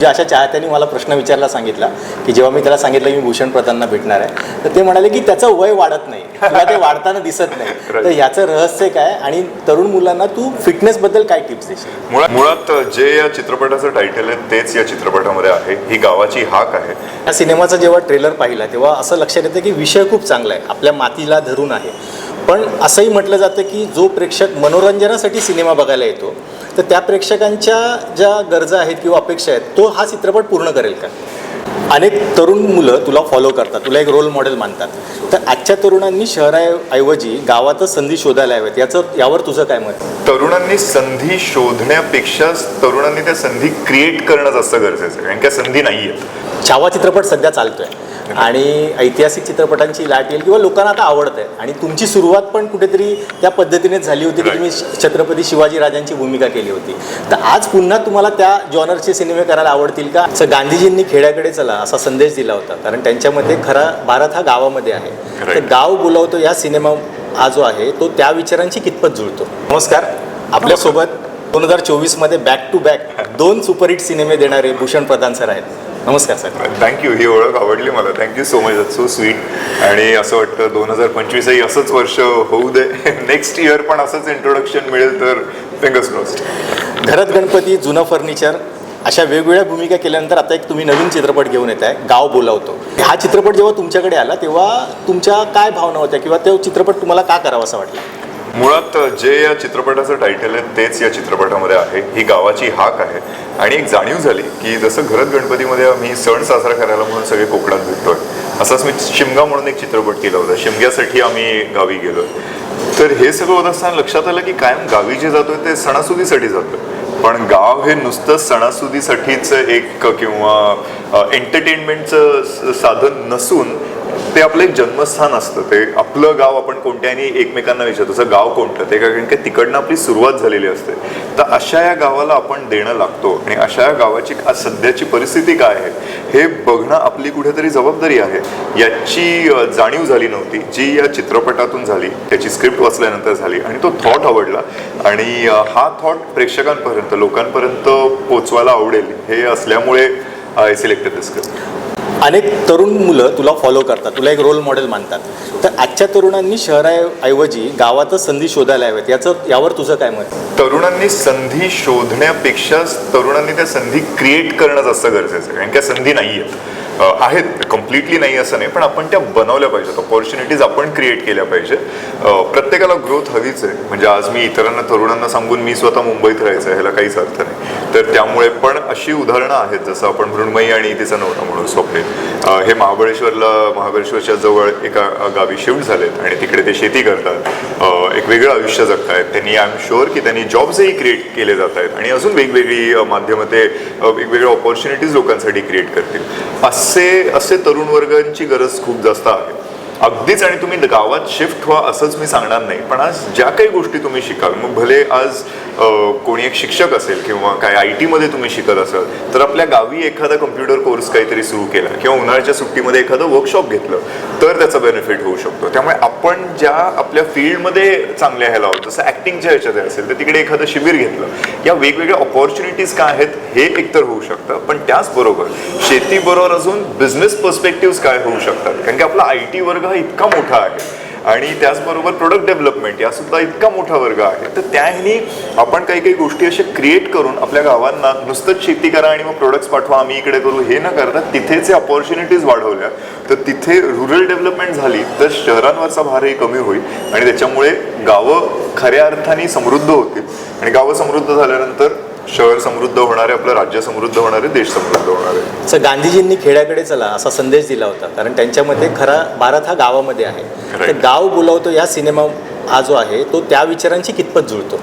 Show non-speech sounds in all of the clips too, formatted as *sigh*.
जे अशा चाहत्यांनी मला प्रश्न विचारला सांगितला की जेव्हा मी त्याला सांगितलं की मी भूषण प्रधानना भेटणार आहे तर ते म्हणाले की त्याचं वय वाढत नाही किंवा ते वाढताना दिसत नाही. *laughs* तर याचं रहस्य काय आणि तरुण मुलांना तू फिटनेसबद्दल काय टिप्स देशील? मुळात जे या चित्रपटाचं टायटल आहे तेच या चित्रपटामध्ये आहे. ही गावाची हाक आहे. या सिनेमाचा जेव्हा ट्रेलर पाहिला तेव्हा असं लक्षात येतं की विषय खूप चांगला आहे. आपल्या मातीला धरून आहे. पण असंही म्हटलं जातं की जो प्रेक्षक मनोरंजनासाठी सिनेमा बघायला येतो तर त्या प्रेक्षकांच्या ज्या गरजा आहेत किंवा अपेक्षा आहेत तो हा चित्रपट पूर्ण करेल का? अनेक तरुण मुलं तुला फॉलो करतात तुला एक रोल मॉडेल मानतात. तर आजच्या तरुणांनी शहराऐवजी गावातच संधी शोधायला हव्यात याचं यावर तुझं काय मत? तरुणांनी संधी शोधण्यापेक्षा तरुणांनी त्या संधी क्रिएट करणं जास्त गरजेचं आहे कारण त्या संधी नाही आहेत छावा चित्रपट सध्या चालतोय. *laughs* आणि ऐतिहासिक चित्रपटांची लाट येईल किंवा लोकांना आता आवडत आहे आणि तुमची सुरुवात पण कुठेतरी त्या पद्धतीनेच झाली होती की. तुम्ही छत्रपती शिवाजी राजांची भूमिका केली होती. तर आज पुन्हा तुम्हाला त्या जॉनरचे सिनेमे करायला आवडतील का? असं गांधीजींनी खेड्याकडे चला असा संदेश दिला होता. कारण त्यांच्या मते खरा भारत हा गावामध्ये आहे. तर. गाव बोलावतो या सिनेमा हा जो आहे तो त्या विचारांशी कितपत जुळतो? नमस्कार. आपल्यासोबत दोन हजार चोवीसमध्ये बॅक टू बॅक दोन सुपरहिट सिनेमे देणारे भूषण प्रधान सर आहेत. नमस्कार सर. थँक्यू ही ओळख आवडली मला. Thank you so much so sweet आणि असं वाटतं दोन हजार पंचवीसही असंच वर्ष होऊ दे. *laughs* नेक्स्ट इयर पण असंच इंट्रोडक्शन मिळेल तर फिंगर्स क्रॉस्ड घरात गणपती जुनं फर्निचर अशा वेगवेगळ्या भूमिका केल्यानंतर आता एक तुम्ही नवीन चित्रपट घेऊन येत आहे गाव बोलावतो. हा चित्रपट जेव्हा तुमच्याकडे आला तेव्हा तुमच्या काय भावना होत्या किंवा तो चित्रपट तुम्हाला का करावा असं वाटलं? मुळात जे या चित्रपटाचं टायटल आहे तेच या चित्रपटामध्ये आहे. ही गावाची हाक आहे. आणि एक जाणीव झाली की जसं घरत गणपतीमध्ये आम्ही सण साजरा करायला म्हणून सगळे कोकणात भेटतोय असंच मी शिमगा म्हणून एक चित्रपट केला होता. शिमग्यासाठी आम्ही गावी गेलो तर हे सगळं होत असताना लक्षात आलं की कायम गावी जे जातोय ते सणासुदीसाठी जातोय. पण गाव हे नुसतं सणासुदीसाठीच एक किंवा एंटरटेनमेंटचं साधन नसून ते आपलं एक जन्मस्थान असतं. ते आपलं गाव आपण कोणत्याही एकमेकांना विचारतो तसं गाव कोणतं? ते कारण की तिकडनं आपली सुरुवात झालेली असते. तर अशा या गावाला आपण देणं लागतो आणि अशा या गावाची सध्याची परिस्थिती काय आहे हे बघणं आपली कुठेतरी जबाबदारी आहे. याची जाणीव झाली नव्हती. जी या चित्रपटातून झाली त्याची स्क्रिप्ट वाचल्यानंतर झाली आणि तो थॉट आवडला. आणि हा थॉट प्रेक्षकांपर्यंत लोकांपर्यंत पोचवायला आवडेल हे असल्यामुळे आय सिलेक्टेड दिस स्क्रिप्ट अनेक तरुण मुलं तुला फॉलो करतात. तुला एक रोल मॉडेल मानतात. तर आजच्या तरुणांनी शहराऐवजी गावातच संधी शोधायला हव्यात याचं यावर तुझं काय मत? आहे? तरुणांनी संधी शोधण्यापेक्षा तरुणांनी त्या संधी क्रिएट करणं जास्त गरजेचं आहे. कारण त्या संधी नाही आहेत आहेत. कम्प्लिटली नाही असं नाही. पण आपण त्या बनवल्या पाहिजेत. ऑपॉर्च्युनिटीज आपण क्रिएट केल्या पाहिजे प्रत्येकाला ग्रोथ हवीच आहे. म्हणजे आज मी इतरांना तरुणांना सांगून मी स्वतः मुंबईत राहायचं आहे. ह्याला काहीच अर्थ नाही. तर त्यामुळे पण अशी उदाहरणं आहेत जसं आपण मृण्मयी आणि तिचा नवरा म्हणून स्वप्ने हे महाबळेश्वरला महाबळेश्वरच्या जवळ एका गावी शिफ्ट झालेत आणि तिकडे ते शेती करतात. एक वेगळं आयुष्य जगतायत. त्यांनी आय एम शुअर की त्यांनी जॉब्सही क्रिएट केले जात आहेत आणि अजून वेगवेगळी माध्यमं ते वेगवेगळ्या ऑपॉर्च्युनिटीज लोकांसाठी क्रिएट करतील. असे असे तरुण वर्गांची गरज खूप जास्त आहे. अगदीच आणि तुम्ही गावात शिफ्ट व्हा असंच मी सांगणार नाही. पण आज ज्या काही गोष्टी तुम्ही शिकाल मग भले आज कोणी एक शिक्षक असेल किंवा काय आय टीमध्ये तुम्ही शिकत असाल तर आपल्या गावी एखादा कम्प्युटर कोर्स काहीतरी सुरू केला किंवा उन्हाळ्याच्या सुट्टीमध्ये एखादं वर्कशॉप घेतलं तर त्याचा बेनिफिट होऊ शकतो. त्यामुळे आपण ज्या आपल्या फील्डमध्ये चांगल्या ह्याला आहोत जसं ॲक्टिंगच्या ह्याच्यात असेल तर तिकडे एखादं शिबिर घेतलं. या वेगवेगळ्या ऑपॉर्च्युनिटीज काय आहेत हे एकतर होऊ शकतं. पण त्याचबरोबर शेतीबरोबर अजून बिझनेस पर्स्पेक्टिव्ह काय होऊ शकतात? कारण की आपला आय टी वर्ग हा इतका मोठा आहे. आणि त्याचबरोबर प्रोडक्ट डेव्हलपमेंट या सुद्धा इतका मोठा वर्ग आहे. तर त्याही आपण काही काही गोष्टी अशा क्रिएट करून आपल्या गावांना नुसतंच शेती करा आणि मग प्रोडक्ट्स पाठवा आम्ही इकडे करू हे न करता तिथेचे ऑपॉर्च्युनिटीज वाढवल्या. तर तिथे रुरल डेव्हलपमेंट झाली तर शहरांवरचा भारही कमी होईल आणि त्याच्यामुळे गावं खऱ्या अर्थाने समृद्ध होतील. आणि गावं समृद्ध झाल्यानंतर शहर समृद्ध होणार आहे आपलं राज्य समृद्ध होणार आहे देश समृद्ध होणार. आहे असं गांधीजींनी खेड्याकडे चला असा संदेश दिला होता. कारण त्यांच्या मते खरा भारत हा गावामध्ये आहे. तर. गाव बोलावतो या सिनेमा हा जो आहे तो त्या विचारांशी कितपत जुळतो?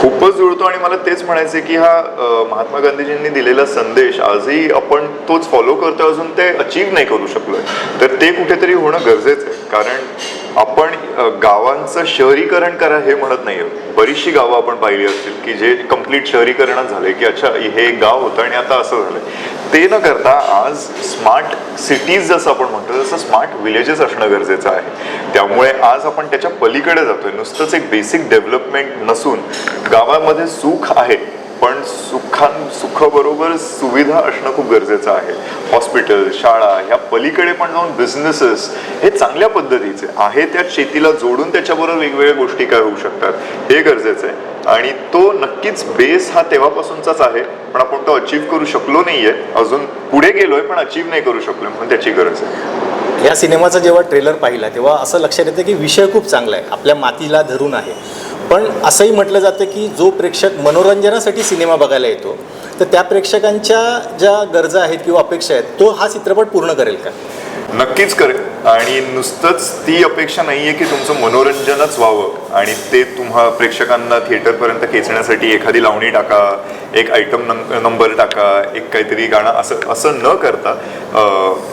खूपच जुळतो आणि मला तेच म्हणायचं की हा महात्मा गांधीजींनी दिलेला संदेश आजही आपण तोच फॉलो करतो अजून ते अचीव नाही करू शकलोय. तर ते कुठेतरी होणं गरजेचं आहे. कारण आपण गावांचं शहरीकरण करा हे म्हणत नाही बरीचशी गावं आपण पाहिली असतील की जे कंप्लीट शहरीकरणात झाले की अच्छा हे एक गाव होतं आणि आता असं झालंय. ते न करता आज स्मार्ट सिटीज जसं आपण म्हणतो तसं स्मार्ट विलेजेस असणं गरजेचं आहे. त्यामुळे आज आपण त्याच्या पलीकडे जातोय. नुसतंच एक बेसिक डेव्हलपमेंट नसून गावामध्ये सुख आहे. पण सुखां सुखबरोबर सुविधा असणं खूप गरजेचं आहे. हॉस्पिटल शाळा ह्या पलीकडे पण जाऊन बिझनेसेस हे चांगल्या पद्धतीचे आहे त्या शेतीला जोडून त्याच्याबरोबर वेगवेगळ्या गोष्टी काय होऊ शकतात हे गरजेचं आहे. आणि तो नक्कीच बेस हा तेव्हापासूनचाच आहे पण आपण तो अचीव करू शकलो नाहीये. अजून पुढे गेलोय पण अचीव नाही करू शकलो म्हणून त्याची गरज आहे. या सिनेमाचा जेव्हा ट्रेलर पाहिला तेव्हा असं लक्षात येतं की विषय खूप चांगला आहे. आपल्या मातीला धरून आहे. पण असंही म्हटलं जातं की जो प्रेक्षक मनोरंजनासाठी सिनेमा बघायला येतो तर त्या प्रेक्षकांच्या ज्या गरजा आहेत किंवा अपेक्षा आहेत तो हा चित्रपट पूर्ण करेल का? नक्कीच करेल. आणि नुसतंच ती अपेक्षा नाही आहे की तुमचं मनोरंजनच व्हावं आणि ते तुम्हा प्रेक्षकांना थिएटरपर्यंत खेचण्यासाठी एखादी लावणी टाका एक आयटम नंबर टाका एक काहीतरी गाणं असं असं न करता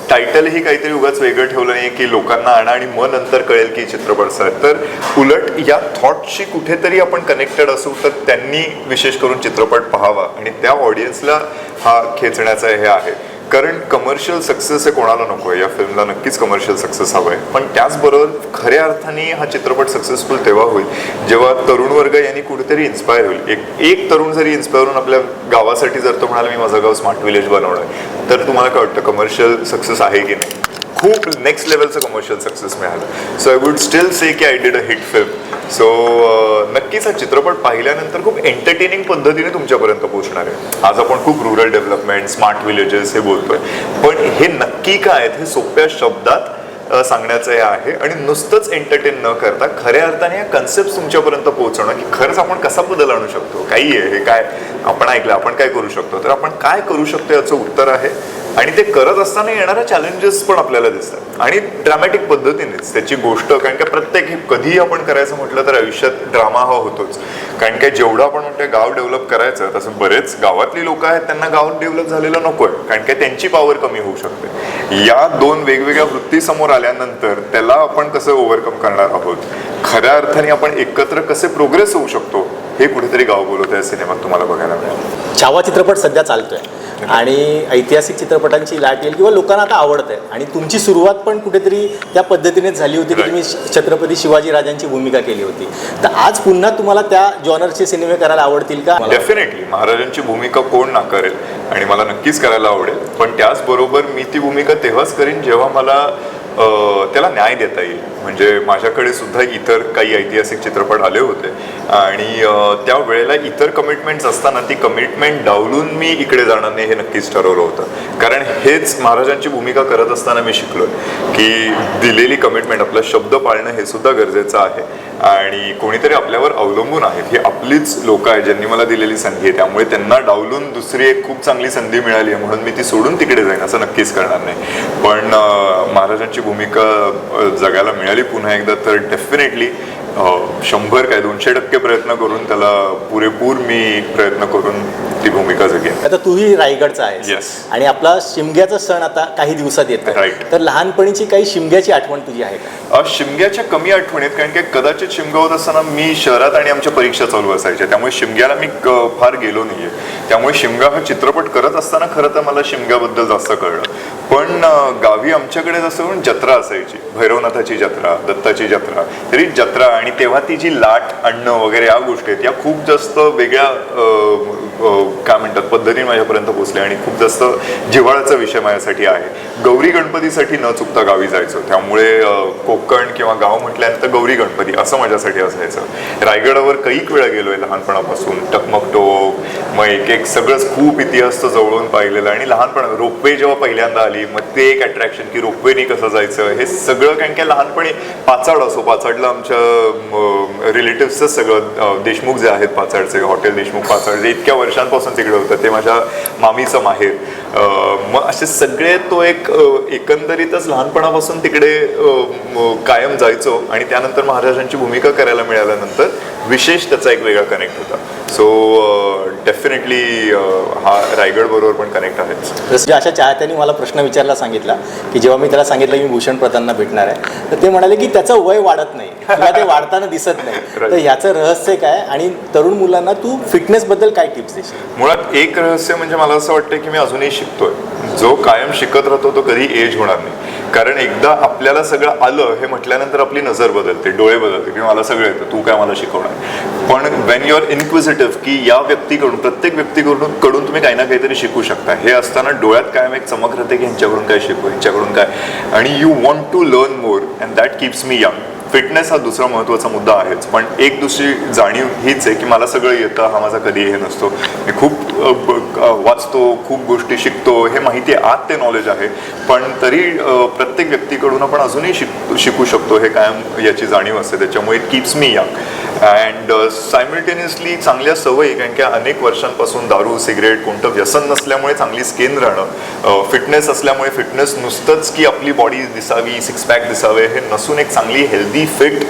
टायटलही काहीतरी उगाच वेगळं ठेवलं नाही की लोकांना आणा आणि मग नंतर कळेल की चित्रपट सर. तर उलट या थॉटशी कुठेतरी आपण कनेक्टेड असू तर त्यांनी विशेष करून चित्रपट पाहावा. आणि त्या ऑडियन्सला हा खेचण्याचा हे आहे. कारण कमर्शियल सक्सेस हे कोणाला नको आहे या फिल्मला नक्कीच कमर्शियल सक्सेस हवं आहे पण त्याचबरोबर खऱ्या अर्थाने हा चित्रपट सक्सेसफुल तेव्हा होईल जेव्हा तरुण वर्ग यांनी कुठेतरी इन्स्पायर होईल. एक एक तरुण जरी इन्स्पायर होऊन आपल्या गावासाठी जर तो म्हणाला मी माझं गाव स्मार्ट विलेज बनवणं आहे तर तुम्हाला काय वाटतं कमर्शियल सक्सेस आहे की नाही? खूप नेक्स्ट लेवलचं कमर्शियल सक्सेस मिळालं. So I would still say की I did a hit film so नक्कीच हा चित्रपट पाहिल्यानंतर खूप एंटरटेनिंग पद्धतीने तुमच्यापर्यंत पोहोचणार आहे. आज आपण खूप रुरल डेव्हलपमेंट स्मार्ट विलेजेस हे बोलतोय. पण हे नक्की काय आहेत हे सोप्या शब्दात सांगण्याचं हे आहे. आणि नुसतंच एंटरटेन न करता खऱ्या अर्थाने या कन्सेप्ट तुमच्यापर्यंत पोहोचवणं की खरंच आपण कसा बदल आणू शकतो? काही आहे हे काय आपण ऐकलं आपण काय करू शकतो? तर आपण काय करू शकतो याचं उत्तर आहे. आणि ते करत असताना येणाऱ्या चॅलेंजेस पण आपल्याला दिसतात. आणि ड्रामॅटिक पद्धतीनेच त्याची गोष्ट कारण का प्रत्येक कधीही आपण करायचं म्हटलं तर आयुष्यात ड्रामा हा होतोच. कारण काय जेवढं आपण म्हणतोय गाव डेव्हलप करायचं तसं बरेच गावातली लोक आहेत त्यांना गाव डेव्हलप झालेलं नको आहे कारण काय त्यांची पॉवर कमी होऊ शकते. या दोन वेगवेगळ्या वृत्ती समोर आल्यानंतर त्याला आपण कसं ओव्हरकम करणार आहोत? खऱ्या अर्थाने आपण एकत्र कसे प्रोग्रेस होऊ शकतो हे कुठेतरी गाव बोलवत आहे सिनेमात तुम्हाला बघायला मिळेल. छावा चित्रपट सध्या चालतोय. आणि ऐतिहासिक चित्रपटांची लाट येईल किंवा लोकांना आता आवडत आहे आणि तुमची सुरुवात पण कुठेतरी त्या पद्धतीनेच झाली होती की तुम्ही छत्रपती शिवाजी राजांची भूमिका केली होती. तर आज पुन्हा तुम्हाला त्या जॉनरचे सिनेमे करायला आवडतील का? डेफिनेटली महाराजांची भूमिका कोण नाकारेल आणि मला नक्कीच करायला आवडेल. पण त्याचबरोबर मी ती भूमिका तेव्हाच करीन जेव्हा मला त्याला न्याय देता येईल. म्हणजे माझ्याकडे सुद्धा इतर काही ऐतिहासिक चित्रपट आले होते. आणि त्या वेळेला इतर कमिटमेंट्स असताना ती कमिटमेंट डावलून मी इकडे जाणार नाही हे नक्कीच ठरवलं होतं. कारण हेच महाराजांची भूमिका करत असताना मी शिकलो की दिलेली कमिटमेंट आपला शब्द पाळणं हे सुद्धा गरजेचं आहे. आणि कोणीतरी आपल्यावर अवलंबून आहेत ही आपलीच लोक आहेत ज्यांनी मला दिलेली संधी आहे. त्यामुळे त्यांना डावलून दुसरी एक खूप चांगली संधी मिळाली आहे म्हणून मी ती सोडून तिकडे जाईन असं नक्कीच करणार नाही. पण महाराजांची भूमिका जगायला मिळाली पुन्हा एकदा तर डेफिनेटली शंभर काय दोनशे टक्के प्रयत्न करून त्याला पुरेपूर मी प्रयत्न करून ती भूमिका जगेन. आता तूही रायगडचा आहेस. Yes. आणि आपला शिमग्याचा सण आता काही दिवसात येतो Right. तर लहानपणीची काही शिमग्याची आठवण तुझी आहे का? अ, शिमग्याच्या कमी आठवणीत कारण की कदाचित शिमगा होत असताना मी शहरात आणि आमच्या परीक्षा चालू असायच्या. त्यामुळे शिमग्याला मी क- फार गेलो नाहीये. त्यामुळे शिमगा हा चित्रपट करत असताना खरं तर मला शिमग्याबद्दल जास्त कळलं. पण गावी आमच्याकडे जसं म्हणून जत्रा असायची. भैरवनाथाची जत्रा दत्ताची जत्रा. तरी जत्रा आणि तेव्हा ती जी लाट आणणं वगैरे या गोष्टी आहेत या खूप जास्त वेगळ्या काय म्हणतात पद्धतीने माझ्यापर्यंत पोचल्या आणि खूप जास्त जिव्हाळ्याचा विषय माझ्यासाठी आहे. गौरी गणपतीसाठी न चुकता गावी जायचो. त्यामुळे कोकण किंवा गाव म्हटल्यानंतर गौरी गणपती असं माझ्यासाठी असायचं. रायगडावर कैक वेळा गेलोय लहानपणापासून. टकमकटोक मग एक एक सगळंच खूप इतिहास जवळून पाहिलेलं आणि लहानपणा रोपवे जेव्हा पहिल्यांदा आली मग ते एक अट्रॅक्शन की रोपवेनी कसं जायचं? हे सगळं कारण की लहानपणी पाचाड असो पाचाडला आमच्या रिलेटिव्हचं सगळं देशमुख जे आहेत पाचाडचे हॉटेल देशमुख पाचाड जे इतक्या वर्षांपासून तिकडे होतं ते माझ्या मामीचं माहेर. मग असे सगळे तो एक एकंदरीतच लहानपणापासून तिकडे कायम जायचो आणि त्यानंतर महाराजांची भूमिका करायला मिळाल्यानंतर विशेष त्याचा एक वेगळा कनेक्ट होता. सो डेफिनेटली हा रायगड बरोबर पण कनेक्ट आहे जसं अशा चाहत्यांनी मला प्रश्न विचारला सांगितला की जेव्हा मी त्याला सांगितलं की मी भूषण प्रधानना भेटणार आहे. तर ते म्हणाले की त्याचं वय वाढत नाही. किंवा ते वाढताना दिसत नाही. *laughs* तर ह्याचं रहस्य काय? आणि तरुण मुलांना तू फिटनेसबद्दल काय टिप्स देशील? मुळात एक रहस्य म्हणजे मला असं वाटतं की मी अजूनही शिकतो शिकतोय. जो कायम शिकत राहतो तो कधी एज होणार नाही. कारण एकदा आपल्याला सगळं आलं हे म्हटल्यानंतर आपली नजर बदलते डोळे बदलते की मला सगळं येतं तू काय मला शिकवणार? पण वेन यू आर इनक्विजिटिव्ह की या व्यक्तीकडून प्रत्येक व्यक्तीकडून कडून तुम्ही काही ना काहीतरी शिकू शकता. हे असताना डोळ्यात कायम एक चमक राहते की ह्यांच्याकडून काय शिकू यांच्याकडून काय? आणि you want to learn more and that keeps me young fitness हा दुसरा महत्त्वाचा मुद्दा आहेच. पण एक दुसरी जाणीव हीच आहे की मला सगळं येतं हा माझा कधी हे नसतो. मी खूप वाचतो खूप गोष्टी शिकतो हे माहिती आहे आत ते नॉलेज आहे. पण तरी प्रत्येक व्यक्तीकडून आपण अजूनही शिक शिकू शकतो हे कायम याची जाणीव असते. त्याच्यामुळे it keeps me young and simultaneously चांगल्या सवयी कारण की अनेक वर्षांपासून दारू सिगरेट कोणतं व्यसन नसल्यामुळे चांगली स्किन राहणं फिटनेस असल्यामुळे फिटनेस नुसतंच की आपली बॉडी दिसावी सिक्स पॅक दिसावे हे नसून एक चांगली हेल्दी फिट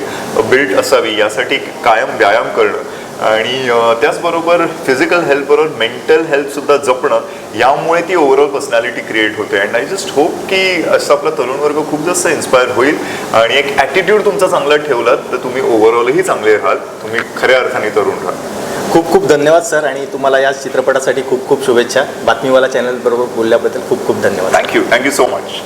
बिल्ड असावी यासाठी कायम व्यायाम करणं. आणि त्याचबरोबर फिजिकल हेल्थबरोबर मेंटल हेल्थसुद्धा जपणं यामुळे ती ओव्हरऑल पर्सनॅलिटी क्रिएट होते. अँड आय जस्ट होप की असं आपला तरुण वर्ग खूप जास्त इन्स्पायर होईल. आणि एक ॲटिट्यूड तुमचा चांगला ठेवलात तर तुम्ही ओव्हरऑलही चांगले राहाल. तुम्ही खऱ्या अर्थाने तरुण राहाल. खूप खूप धन्यवाद सर. आणि तुम्हाला या चित्रपटासाठी खूप खूप शुभेच्छा. बातमीवाला चॅनल बरोबर बोलल्याबद्दल खूप खूप धन्यवाद. Thank you thank you so much